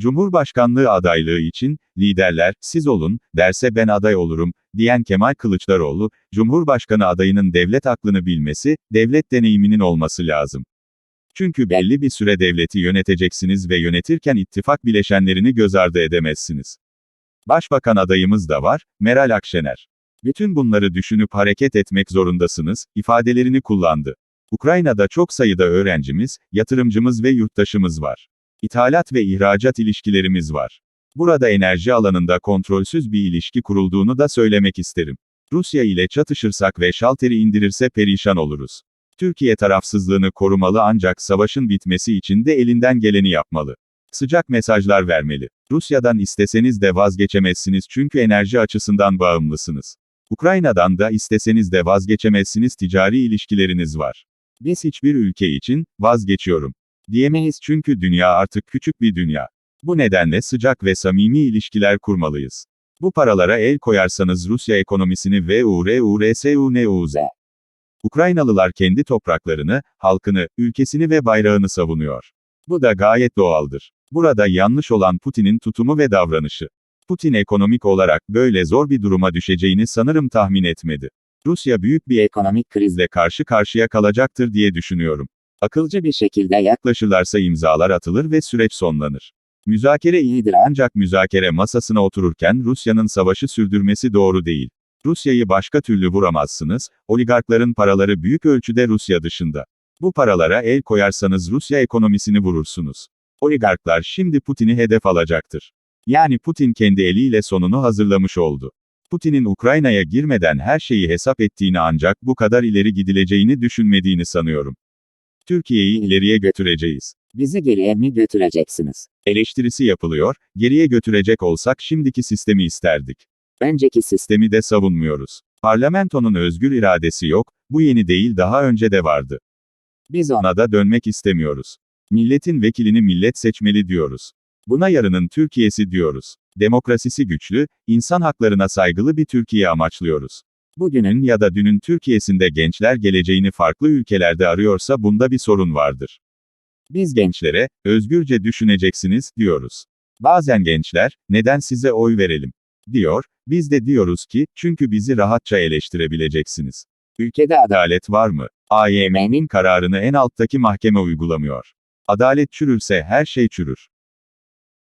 Cumhurbaşkanlığı adaylığı için, liderler, siz olun, derse ben aday olurum, diyen Kemal Kılıçdaroğlu, Cumhurbaşkanı adayının devlet aklını bilmesi, devlet deneyiminin olması lazım. Çünkü belli bir süre devleti yöneteceksiniz ve yönetirken ittifak bileşenlerini göz ardı edemezsiniz. Başbakan adayımız da var, Meral Akşener. Bütün bunları düşünüp hareket etmek zorundasınız, ifadelerini kullandı. Ukrayna'da çok sayıda öğrencimiz, yatırımcımız ve yurttaşımız var. İthalat ve ihracat ilişkilerimiz var. Burada enerji alanında kontrolsüz bir ilişki kurulduğunu da söylemek isterim. Rusya ile çatışırsak ve şalteri indirirse perişan oluruz. Türkiye tarafsızlığını korumalı ancak savaşın bitmesi için de elinden geleni yapmalı. Sıcak mesajlar vermeli. Rusya'dan isteseniz de vazgeçemezsiniz çünkü enerji açısından bağımlısınız. Ukrayna'dan da isteseniz de vazgeçemezsiniz ticari ilişkileriniz var. Biz hiçbir ülke için, vazgeçiyorum. Diyemeyiz çünkü dünya artık küçük bir dünya. Bu nedenle sıcak ve samimi ilişkiler kurmalıyız. Bu paralara el koyarsanız Rusya ekonomisini VURURSUNUZ. Ukraynalılar kendi topraklarını, halkını, ülkesini ve bayrağını savunuyor. Bu da gayet doğaldır. Burada yanlış olan Putin'in tutumu ve davranışı. Putin ekonomik olarak böyle zor bir duruma düşeceğini sanırım tahmin etmedi. Rusya büyük bir ekonomik krizle karşı karşıya kalacaktır diye düşünüyorum. Akılcı bir şekilde yaklaşırlarsa imzalar atılır ve süreç sonlanır. Müzakere iyidir ancak müzakere masasına otururken Rusya'nın savaşı sürdürmesi doğru değil. Rusya'yı başka türlü vuramazsınız, oligarkların paraları büyük ölçüde Rusya dışında. Bu paralara el koyarsanız Rusya ekonomisini vurursunuz. Oligarklar şimdi Putin'i hedef alacaktır. Yani Putin kendi eliyle sonunu hazırlamış oldu. Putin'in Ukrayna'ya girmeden her şeyi hesap ettiğini ancak bu kadar ileri gidileceğini düşünmediğini sanıyorum. Türkiye'yi ileriye götüreceğiz. Bizi geriye mi götüreceksiniz? Eleştirisi yapılıyor, geriye götürecek olsak şimdiki sistemi isterdik. Önceki sistem Sistemi de savunmuyoruz. Parlamentonun özgür iradesi yok, bu yeni değil daha önce de vardı. biz Ona da dönmek istemiyoruz. Milletin vekilini millet seçmeli diyoruz. Buna yarının Türkiye'si diyoruz. Demokrasisi güçlü, insan haklarına saygılı bir Türkiye amaçlıyoruz. Bugünün ya da dünün Türkiye'sinde gençler geleceğini farklı ülkelerde arıyorsa bunda bir sorun vardır. Biz gençlere, özgürce düşüneceksiniz, diyoruz. Bazen gençler, neden size oy verelim? diyor, biz de diyoruz ki, çünkü bizi rahatça eleştirebileceksiniz. Ülkede adalet var mı? AYM'nin kararını en alttaki mahkeme uygulamıyor. Adalet çürürse her şey çürür.